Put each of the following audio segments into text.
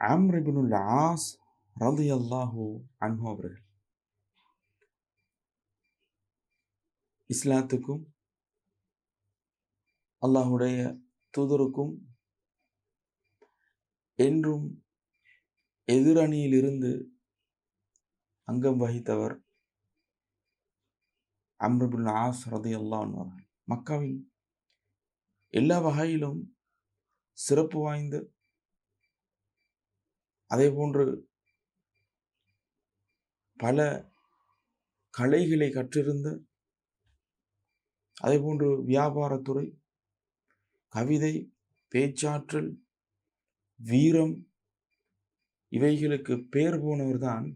ஆம்ரிபினுல் as ரதி அல்லாஹூ அன்ஹோ அவர்கள். இஸ்லாத்துக்கும் அல்லாஹுடைய தூதருக்கும் என்றும் எதிரணியிலிருந்து அங்கம் வகித்தவர் அம்ருபுல் ஆஸ் ரதி அல்லாஹ் மக்காவின் எல்லா வகையிலும் சிறப்பு வாய்ந்த அதே போன்று பல கலைகளை கற்றிருந்த அதே போன்று வியாபாரத்துறை கவிதை பேச்சாற்றல் வீரம் இவைகளுக்கு பேர் போனவர்தான்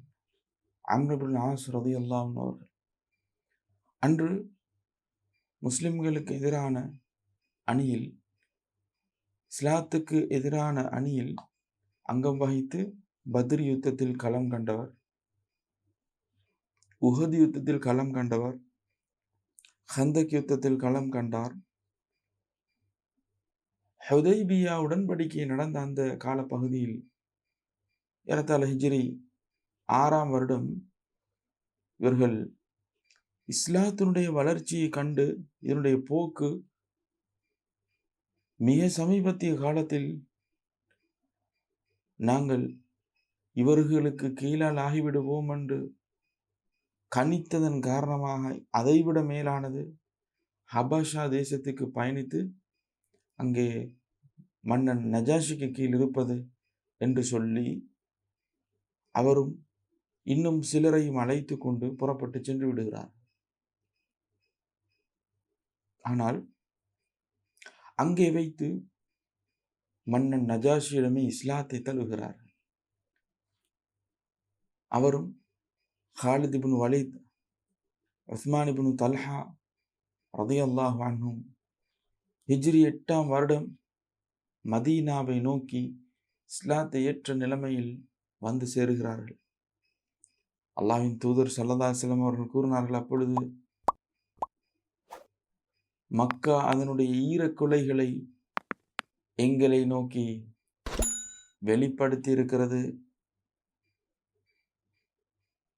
அம்ரபுல் ஆசுரதி ரதி அல்லாஹ் அவர்கள். அன்று முஸ்லிம்களுக்கு எதிரான அணியில் இஸ்லாத்துக்கு எதிரான அணியில் அங்கம் வகித்து பத்ரி யுத்தத்தில் களம் கண்டவர். உஹது யுத்தத்தில் களம் கண்டவர். ஹந்தக் யுத்தத்தில் களம் கண்டார். ஹுதைபியா உடன்படிக்கை நடந்த அந்த காலப்பகுதியில் ஏறத்தாழ ஹிஜ்ரி ஆறாம் வருடம் இவர்கள் இஸ்லாத்தினுடைய வளர்ச்சியை கண்டு இதனுடைய போக்கு மிக சமீபத்திய காலத்தில் நாங்கள் இவர்களுக்கு கீழால் ஆகிவிடுவோம் என்று கணித்ததன் காரணமாக அதைவிட மேலானது ஹபாஷா தேசத்துக்கு பயணித்து அங்கே மன்னன் நஜாஷிக்கு கீழ் இருப்பது என்று சொல்லி அவரும் இன்னும் சிலரையும் அழைத்து கொண்டு புறப்பட்டு சென்று விடுகிறார். ஆனால் அங்கே வைத்து மன்னன் நஜாஷியிடமே இஸ்லாத்தை தழுகிறார் அவரும் Khalid ibn Walid Usman ibn Talha ரதையல்லாஹ் அன்ஹும் ஹிஜ்ரி எட்டாம் வருடம் மதீனாவை நோக்கி இஸ்லாத்தை ஏற்ற நிலைமையில் வந்து சேருகிறார்கள். அல்லாவின் தூதர் சல்லதா செல்லம் அவர்கள் கூறினார்கள் அப்பொழுது மக்கா அதனுடைய ஈரக்குலைகளை எங்களை நோக்கி வெளிப்படுத்தி இருக்கிறது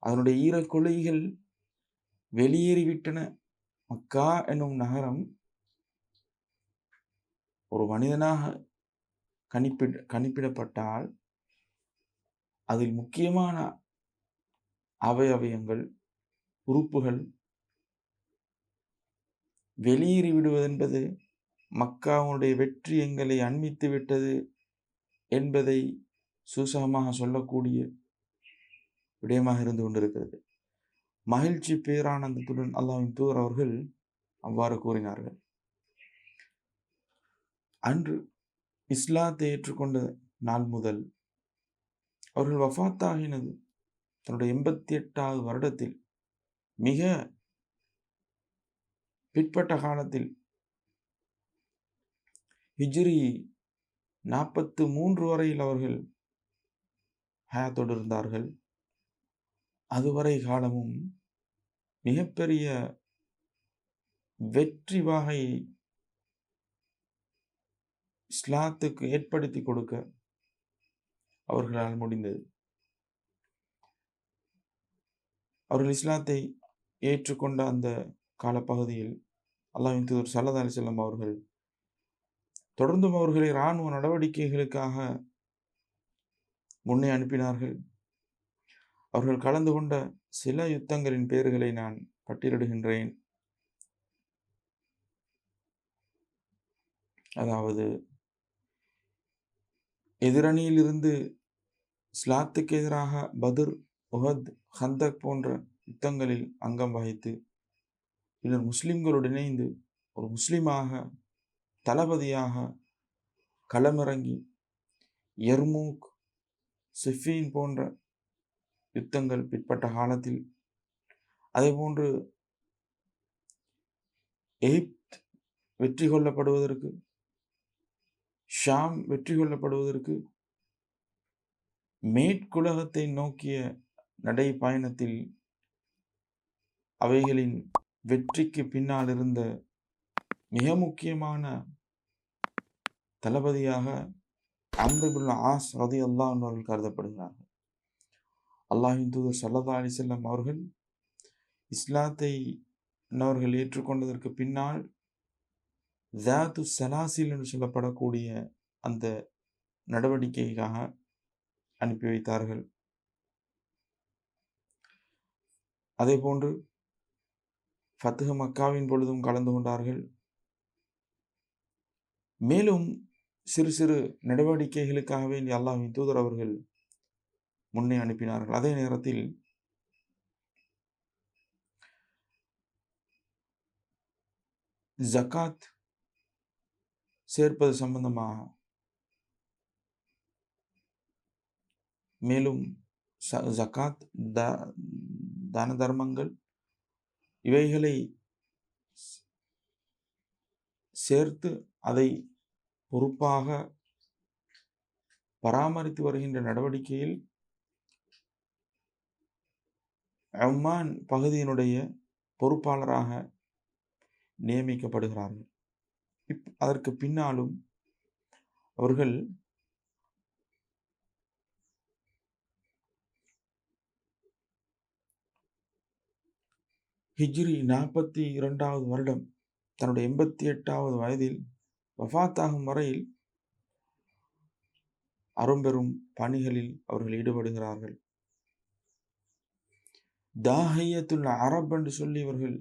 அதனுடைய ஈரக்குலைகள் வெளியேறிவிட்டன. மக்கா என்னும் நகரம் ஒரு மனிதனாக கணிப்பிட கணிப்பிடப்பட்டால் அதில் முக்கியமான அவயவயங்கள் உறுப்புகள் வெளியேறி விடுவதென்பது மக்காவுடைய வெற்றி எங்களை அண்மித்து விட்டது என்பதை சூசகமாக சொல்லக்கூடிய விடயமாக இருந்து கொண்டிருக்கிறது. மகிழ்ச்சி பேரானந்தத்துடன் அல்லாவின் தூதர் அவர்கள் அவ்வாறு கூறினார்கள். அன்று இஸ்லாத்தை ஏற்றுக்கொண்ட நாள் முதல் அவர்கள் வஃத்தாகினது. தன்னுடைய எண்பத்தி எட்டாவது வருடத்தில் மிக பிற்பட்ட காலத்தில் ஹிஜ்ரி நாற்பத்து மூன்று வரையில் அவர்கள் ஹயாத்தோடு இருந்தார்கள் அதுவரை காலமும் மிகப்பெரிய வெற்றி வாகை இஸ்லாத்துக்கு ஏற்படுத்தி கொடுக்க அவர்களால் முடிந்தது. அவர்கள் இஸ்லாத்தை ஏற்றுக்கொண்ட அந்த காலப்பகுதியில் அல்லாஹின் தூதர் சல்லா அலி செல்லம் அவர்கள் தொடர்ந்தும் அவர்களை இராணுவ நடவடிக்கைகளுக்காக முன்னே அனுப்பினார்கள். அவர்கள் கலந்து கொண்ட சில யுத்தங்களின் பெயர்களை நான் பட்டியலிடுகின்றேன். அதாவது எதிரணியிலிருந்து ஸ்லாத்துக்கு எதிராக பதுர் உஹத் ஹந்தக் போன்ற யுத்தங்களில் அங்கம் வகித்து பின்னர் முஸ்லிம்களோடு இணைந்து ஒரு முஸ்லீமாக தளபதியாக களமிறங்கி எர்மூக் சிஃபீன் போன்ற யுத்தங்கள் பிற்பட்ட காலத்தில் அதேபோன்று எகிப்த் வெற்றி கொள்ளப்படுவதற்கு ஷாம் வெற்றி கொள்ளப்படுவதற்கு மேற்குலகத்தை நோக்கிய நடை பயணத்தில் அவைகளின் வெற்றிக்கு பின்னால் இருந்த மிக முக்கியமான தளபதியாக அம்ரிபுல் ஆஸ் ரதி அல்லாஹ் அவர்கள் கருதப்படுகிறார்கள். அல்லாஹின் தூதர் சல்லதாரி செல்லம் அவர்கள் இஸ்லாத்தை அவர்கள் ஏற்றுக்கொண்டதற்கு பின்னால் ஜாத்து சலாசில் என்று சொல்லப்படக்கூடிய அந்த நடவடிக்கைக்காக அனுப்பி வைத்தார்கள். அதே போன்று ஃபத்துஹ மக்காவின் பொழுதும் கலந்து கொண்டார்கள். மேலும் சிறு சிறு நடவடிக்கைகளுக்காக வேண்டிய அல்லாஹின் தூதர் அவர்கள் முன்னே அனுப்பினார்கள். அதே நேரத்தில் ஜக்காத் சேர்ப்பது சம்பந்தமாக மேலும் ஜக்காத் த தான தர்மங்கள் இவைகளை சேர்த்து அதை பொறுப்பாக பராமரித்து வருகின்ற நடவடிக்கையில் அம்மான் பகுதியினுடைய பொறுப்பாளராக நியமிக்கப்படுகிறார்கள் இப் அதற்கு பின்னாலும் அவர்கள் ஹிஜ்ரி நாற்பத்தி இரண்டாவது வருடம் தன்னுடைய எண்பத்தி எட்டாவது வயதில் வஃத்தாகும் வரையில் அரும்பெரும் பணிகளில் அவர்கள் ஈடுபடுகிறார்கள். தாஹையத்துள்ள அரப் என்று சொல்லி இவர்கள்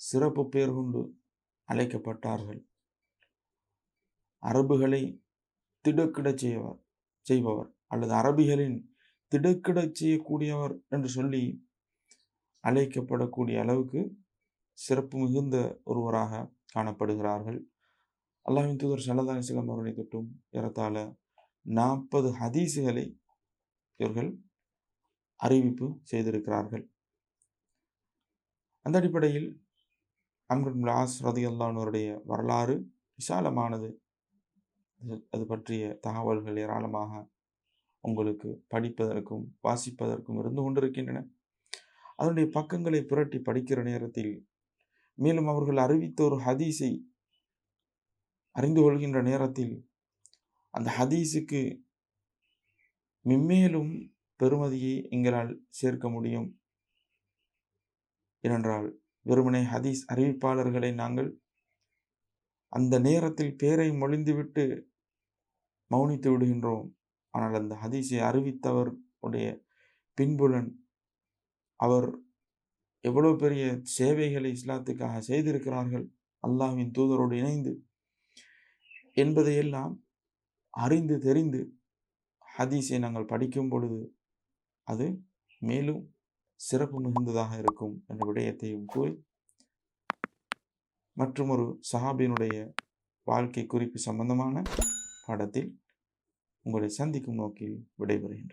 சிறப்பு பெயர் கொண்டு அழைக்கப்பட்டார்கள். அரபுகளை திடுக்கிடச் செய்வர் செய்பவர் அல்லது அரபிகளின் திடுக்கிடச் செய்யக்கூடியவர் என்று சொல்லி அழைக்கப்படக்கூடிய அளவுக்கு சிறப்பு மிகுந்த ஒருவராக காணப்படுகிறார்கள். அல்லாஹின் தூதர் சல்லா அலிஸ்லாம் அவர்களை தொட்டும் ஏறத்தாழ நாற்பது ஹதீஸுகளை இவர்கள் அறிவிப்பு செய்திருக்கிறார்கள். அந்த அடிப்படையில் அம்ருல் ஆஸ் ரதி அல்லானோருடைய வரலாறு விசாலமானது. அது பற்றிய தகவல்கள் ஏராளமாக உங்களுக்கு படிப்பதற்கும் வாசிப்பதற்கும் இருந்து கொண்டிருக்கின்றன. அதனுடைய பக்கங்களை புரட்டி படிக்கிற நேரத்தில் மேலும் அவர்கள் அறிவித்த ஒரு ஹதீஸை அறிந்து கொள்கின்ற நேரத்தில் அந்த ஹதீஸுக்கு மென்மேலும் பெருமதியை எங்களால் சேர்க்க முடியும். ஏனென்றால் வெறுமனே ஹதீஸ் அறிவிப்பாளர்களை நாங்கள் அந்த நேரத்தில் பேரை மொழிந்துவிட்டு மௌனித்து விடுகின்றோம். ஆனால் அந்த ஹதீஸை அறிவித்தவர் உடைய பின்புலன் அவர் எவ்வளவு பெரிய சேவைகளை இஸ்லாத்துக்காக செய்திருக்கிறார்கள். அல்லாஹ்வின் தூதரோடு இணைந்து என்பதையெல்லாம் அறிந்து தெரிந்து ஹதீஸை நாங்கள் படிக்கும் பொழுது அது மேலும் சிறப்பு மிகுந்ததாக இருக்கும் என்ற விடயத்தையும் கூறி மற்றும் ஒரு சஹாபியினுடைய வாழ்க்கை குறிப்பு சம்பந்தமான பாடத்தில் உங்களை சந்திக்கும் நோக்கில் விடைபெறுகின்றேன்